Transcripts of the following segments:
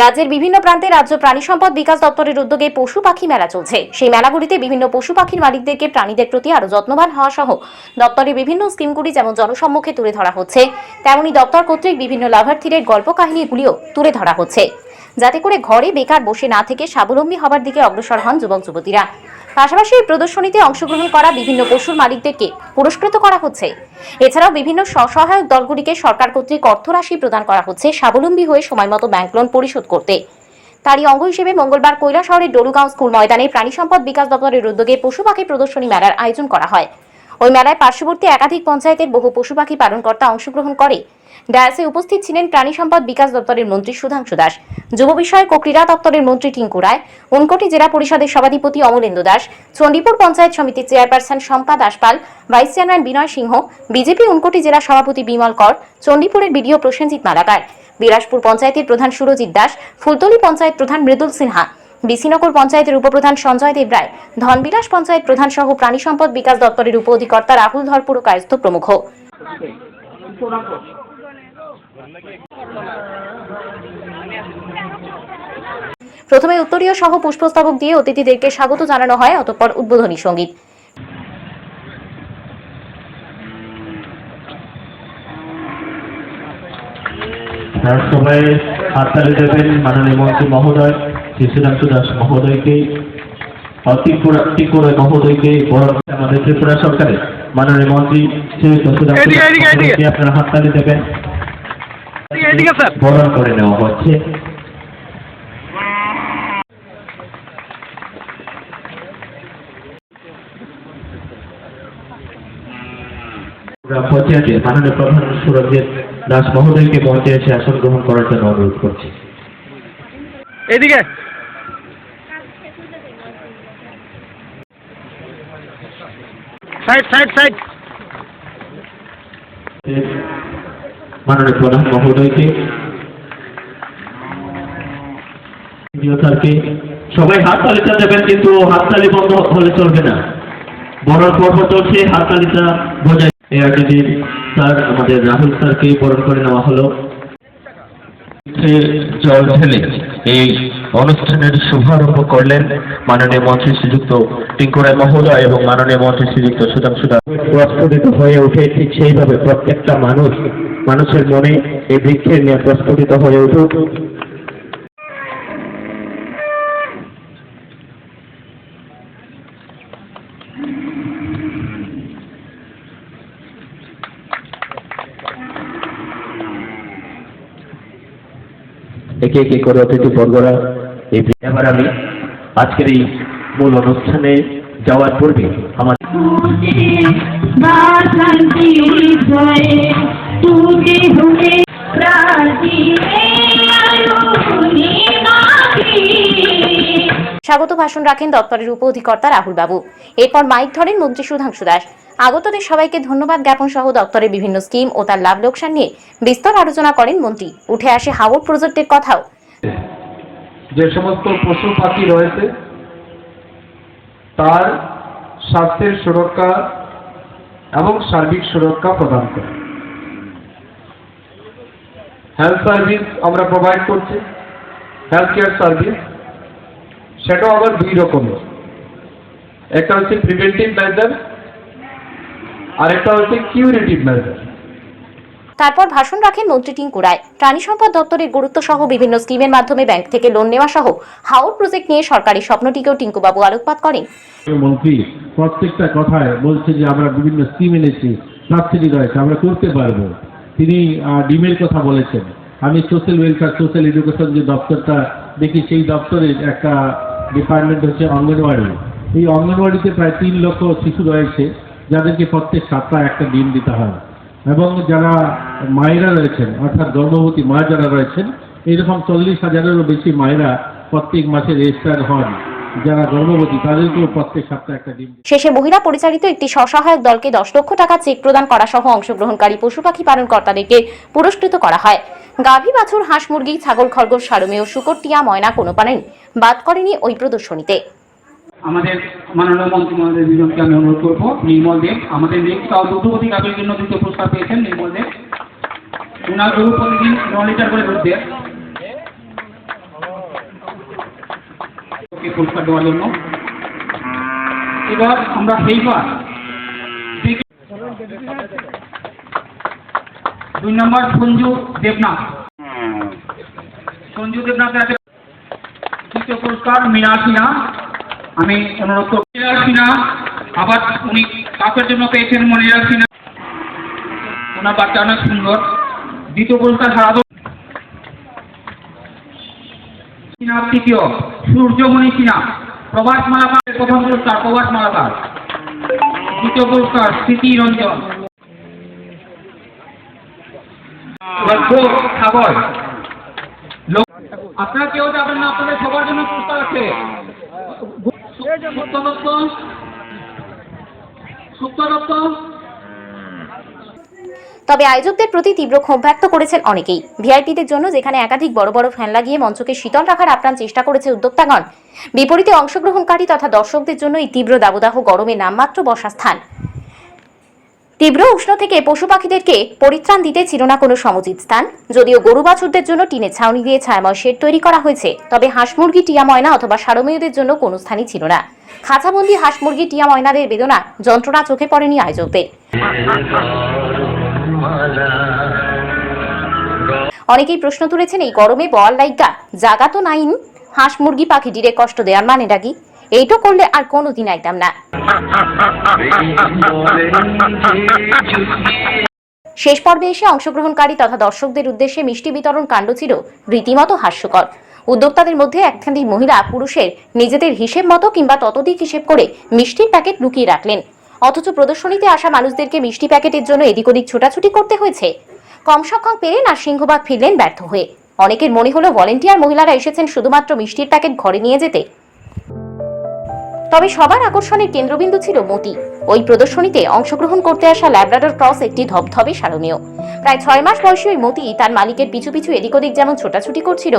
রাজ্যের বিভিন্ন প্রান্তে রাজ্য প্রাণী সম্পদ বিকাশ দপ্তরের উদ্যোগে পশু পাখি মেলা চলছে। সেই মেলাগুলিতে বিভিন্ন পশু পাখির মালিকদেরকে প্রাণীদের প্রতি আরও যত্নবান হওয়া সহ দপ্তরের বিভিন্ন স্কিমগুলি যেমন জনসম্মুখে তুলে ধরা হচ্ছে, তেমনি দপ্তর কর্তৃক বিভিন্ন লাভার্থীদের গল্প কাহিনীগুলিও তুলে ধরা হচ্ছে। যাতে করে ঘরে বেকার বসে না থেকে স্বাবলম্বী হবার দিকে অগ্রসর হন যুবক যুবতীরা পাশাপাশি এই প্রদর্শনীতে অংশগ্রহণ করা বিভিন্ন পশুর মালিকদেরকে পুরস্কৃত করা হচ্ছে। এছাড়াও বিভিন্ন স্বসহায়ক দলগুলিকে সরকার কর্তৃক অর্থরাশি প্রদান করা হচ্ছে স্বাবলম্বী হয়ে সময়মতো ব্যাংক লোন পরিশোধ করতে। তারই অঙ্গ হিসেবে মঙ্গলবার কৈলা শহরের ডলুগাঁও স্কুল ময়দানে প্রাণী সম্পদ বিকাশ দপ্তরের উদ্যোগে পশু পাখি প্রদর্শনী মেলার আয়োজন করা হয়। ওই মেলায় পার্শ্ববর্তী একাধিক পঞ্চায়েতের বহু পশু পাখি পালনকর্তা অংশগ্রহণ করে। ডায়াসে উপস্থিত ছিলেন প্রাণী সম্পদ বিকাশ দপ্তরের মন্ত্রী সুধাংশু দাস, যুব বিষয়ক ও ক্রীড়া দপ্তরের মন্ত্রী টিঙ্কু রায় উনকোটি জেলা পরিষদের সভাধিপতি অমলেন্দু দাস, চণ্ডীপুর পঞ্চায়েত সমিতির chairperson Shampa Daspal, vice chairman Binoy Singha, BJP Unakoti জেলা সভাপতি বিমল কর, চণ্ডীপুরের বিডিও প্রসেনজিৎ মালাকার, বিলাসপুর পঞ্চায়েতের প্রধান সুরজিৎ দাস, ফুলতলি পঞ্চায়েত প্রধান মৃদুল সিনহা, বিসিনগর পঞ্চায়েতের উপপ্রধান সঞ্জয় দেব রায়, ধনবিলাস পঞ্চায়েত প্রধান সহ প্রাণী সম্পদ বিকাশ দপ্তরের উপ অধিকর্তা রাহুল ধরপুর কায়স্থ প্রমুখ। প্রথমে উত্তরীয় সহ পুষ্পস্তবক দিয়ে অতিথিদেরকে স্বাগত জানানো হয় অতঃপর উদ্বোধনী সংগীত। সবাই হাততালি দেবেন মাননীয় মন্ত্রী মহোদয় শ্রী দাস মহোদয়কে ও ত্রিপুরা ত্রিপুরা মহোদয়কে আমাদের ত্রিপুরা সরকারের মাননীয় মন্ত্রী শ্রী আপনারা হাততালি দেবেন। এদিকে স্যার। বরণ করে নেওয়া হচ্ছে। পঞ্চায়েতের মাননীয় প্রধান সুরজিৎ দাস মহোদয়কে মঞ্চে এসে আসন গ্রহণ করার জন্য অনুরোধ করছি। এদিকে। Side side side. মাননীয় প্রধান মহোদয়কে সবাই হাততালিটা দেবেন কিন্তু হাততালি বন্ধ হলে চলবে না। বরণ পর্ব চলছে, হাততালিটা এই আগে স্যার আমাদের রাহুল স্যারকে বরণ করে নেওয়া হলো। জল ঢেলে এই অনুষ্ঠানের শুভারম্ভ করলেন মাননীয় মন্ত্রী শ্রীযুক্ত টিঙ্কুরায় মহোদয় এবং মাননীয় মন্ত্রী শ্রীযুক্ত সুধাংশু প্রস্ফুটিত হয়ে ওঠে ঠিক সেইভাবে প্রত্যেকটা মানুষ, মানুষের মনে এই বৃক্ষের নিয়ে প্রস্ফুটিত হয়ে উঠুক। একে একে করে অতিথি বর্গরা এই এবার আমি আজকের এই মূল অনুষ্ঠানে যাওয়ার পূর্বে আমার স্বাগত ভাষণ রাখেন দপ্তরের উপ অধিকর্তা রাহুল বাবু। এরপর মাইক ধরেন মন্ত্রী সুধাংশু দাস। আগতদের সবাইকে ধন্যবাদ জ্ঞাপন সহ দপ্তরের বিভিন্ন স্কিম ও তার লাভ লোকসান নিয়ে বিস্তর আলোচনা করেন মন্ত্রী। উঠে আসে হাওড় প্রজেক্টের কথাও। যে সমস্ত পশু পাখি রয়েছে, তার স্বাস্থ্যের সুরক্ষা এবং সার্বিক সুরক্ষা প্রদান করে। হেলথ সার্ভিস আমরা প্রোভাইড করছি। হেলথ কেয়ার সার্ভিস সেটাও আবার দুই রকমের। একটা হচ্ছে প্রিভেন্টিভ মেজার আর একটা হচ্ছে কিউরেটিভ মেজার তারপর ভাষণ রাখেন মন্ত্রী টিঙ্কু রায়। প্রাণী সম্পদ দপ্তরের গুরুত্ব সহ বিভিন্ন স্কিমের মাধ্যমে ব্যাংক থেকে লোন নেওয়া সহ হাওড় প্রজেক্ট নিয়ে সরকারি স্বপ্নটিকেও টিঙ্কুবাবু আলোকপাত করেন। মন্ত্রী প্রত্যেকটা কথায় বলছে যে আমরা বিভিন্ন স্কিম এনেছি সাবসিডি রয়েছে আমরা করতে পারব। তিনি ডিমের কথা বলেছেন। আমি সোশ্যাল ওয়েলফেয়ার সোশ্যাল এডুকেশন যে দপ্তরটা দেখি, সেই দপ্তরের একটা ডিপার্টমেন্ট হচ্ছে অঙ্গনওয়াড়ি। এই অঙ্গনওয়াড়িতে প্রায় তিন লক্ষ শিশু রয়েছে, যাদেরকে প্রত্যেক সপ্তাহে একটা ডিম দিতে হয়। এবং যারা মায়েরা রয়েছেন, অর্থাৎ গর্ভবতী মা যারা রয়েছেন, এইরকম চল্লিশ হাজারেরও বেশি মায়েরা প্রত্যেক মাসে রেজিস্টার হন। শেষে মহিলা পরিচালিত একটি স্বসহায়ক দলকে দশ লক্ষ টাকা চেক প্রদান করা সহ অংশগ্রহণকারী পশু পাখি পালন কর্তাদেরকে পুরস্কৃত করা হয়। গাভী, বাছুর, হাঁস, মুরগি, ছাগল, খরগোশ, সারমেয়, শুকর, টিয়া, ময়না কোনো পারেন বাদ করেনি ওই প্রদর্শনীতে। আমাদের মাননীয় মন্ত্রী মহোদয় দুজনকে আমি অনুরোধ করব। নির্মল দেব আমাদের দুধবতী গাভীর জন্য দ্বিতীয় পুরস্কার পেয়েছেন, নির্মল দেব উনার গরু প্রতিদিন ন লিটার করে দুধ দেয় পুরস্কার দেওয়ার জন্য। এবার আমরা সেইবার দুই নম্বর সঞ্জু দেবনাথ। সঞ্জু দেবনাথের তৃতীয় পুরস্কার মীনা সিনহা। আমি অনুরোধ করব সিনহা, আবার উনি কাপের জন্য পেয়েছেন মনিরা সিনহা। ওনার বাচ্চা অনেক সুন্দর। দ্বিতীয় পুরস্কার হারাদ সিনহা তৃতীয়, সূর্যমণি সিনহা। মালাকার প্রথম পুরস্কার প্রভাস মালাকার। দ্বিতীয় পুরস্কার, স্মৃতি রঞ্জন। আপনারা কেউ যাবেন না, আপনাদের সবার জন্য পুরস্কার আছে। তবে আয়োজকদের প্রতি তীব্র ক্ষোভ ব্যক্ত করেছেন অনেকেই। ভিআইপিদের জন্য যেখানে একাধিক বড় বড় ফ্যান লাগিয়ে মঞ্চকে শীতল রাখার আপ্রাণ চেষ্টা করেছে উদ্যোক্তাগণ, বিপরীতে অংশগ্রহণকারী তথা দর্শকদের জন্য এই তীব্র দাবদাহ গরমে নামমাত্র বসা স্থান। তীব্র উষ্ণ থেকে পশু পাখিদেরকে পরিত্রাণ দিতে ছিল না কোনো সমুচিত স্থান। যদিও গরু বাছুরদের জন্য টিনের ছাউনি দিয়ে ছায়াময় শেড তৈরি করা হয়েছে, তবে হাঁস মুরগি, টিয়া ময়না অথবা সারমেয়দের জন্য কোনো স্থানই ছিল না। খাঁচাবন্দি হাঁস মুরগি, টিয়া ময়নাদের বেদনা যন্ত্রণা চোখে পড়েনি আয়োজকদের। অনেকেই প্রশ্ন তুলেছেন, এই গরমে বল লাইগা জাগা তো নাইন? হাঁস মুরগি পাখি ডিরে কষ্ট দেওয়ার মানে ডাকি এইটো করলে আর কোনোদিন আইতাম না। শেষ পর্বে এসে অংশগ্রহণকারী তথা দর্শকদের উদ্দেশ্যে মিষ্টি বিতরণ কাণ্ড ছিল রীতিমতো হাস্যকর। উদ্যোক্তাদের মধ্যে একখানি মহিলা পুরুষের নিজেদের হিসেব মতো কিংবা ততোধিক হিসেব করে মিষ্টির প্যাকেট লুকিয়ে রাখলেন। অথচ প্রদর্শনীতে আসা মানুষদেরকে মিষ্টি প্যাকেটের জন্য এদিক ওদিক ছোটাছুটি করতে হয়েছে। কম সংখ্যক পেলেন আর সিংহবাগ ফিরলেন ব্যর্থ হয়ে। অনেকের মনে হলো ভলেন্টিয়ার মহিলারা এসেছেন শুধুমাত্র মিষ্টির প্যাকেট ঘরে নিয়ে যেতে। তবে সবার আকর্ষণের কেন্দ্রবিন্দু ছিল মতি। ওই প্রদর্শনীতে অংশগ্রহণ করতে আসা ল্যাব্রাডর ক্রস একটি ধবধবে সারণীয়। প্রায় ছয় মাস বয়সী ওই মতি তার মালিকের পিছু পিছু এদিক ওদিক যেমন ছোটাছুটি করছিল,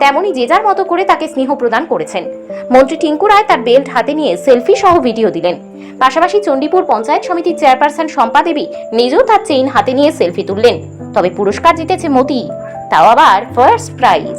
তেমনি যে যার মতো করে তাকে স্নেহ প্রদান করেছেন। মন্ত্রী টিঙ্কু রায় তার বেল্ট হাতে নিয়ে সেলফি সহ ভিডিও দিলেন। পাশাপাশি চণ্ডীপুর পঞ্চায়েত সমিতির চেয়ারপারসন শম্পা দেবী নিজেও তার চেইন হাতে নিয়ে সেলফি তুললেন। তবে পুরস্কার জিতেছে মতি, তাও আবার ফার্স্ট প্রাইজ।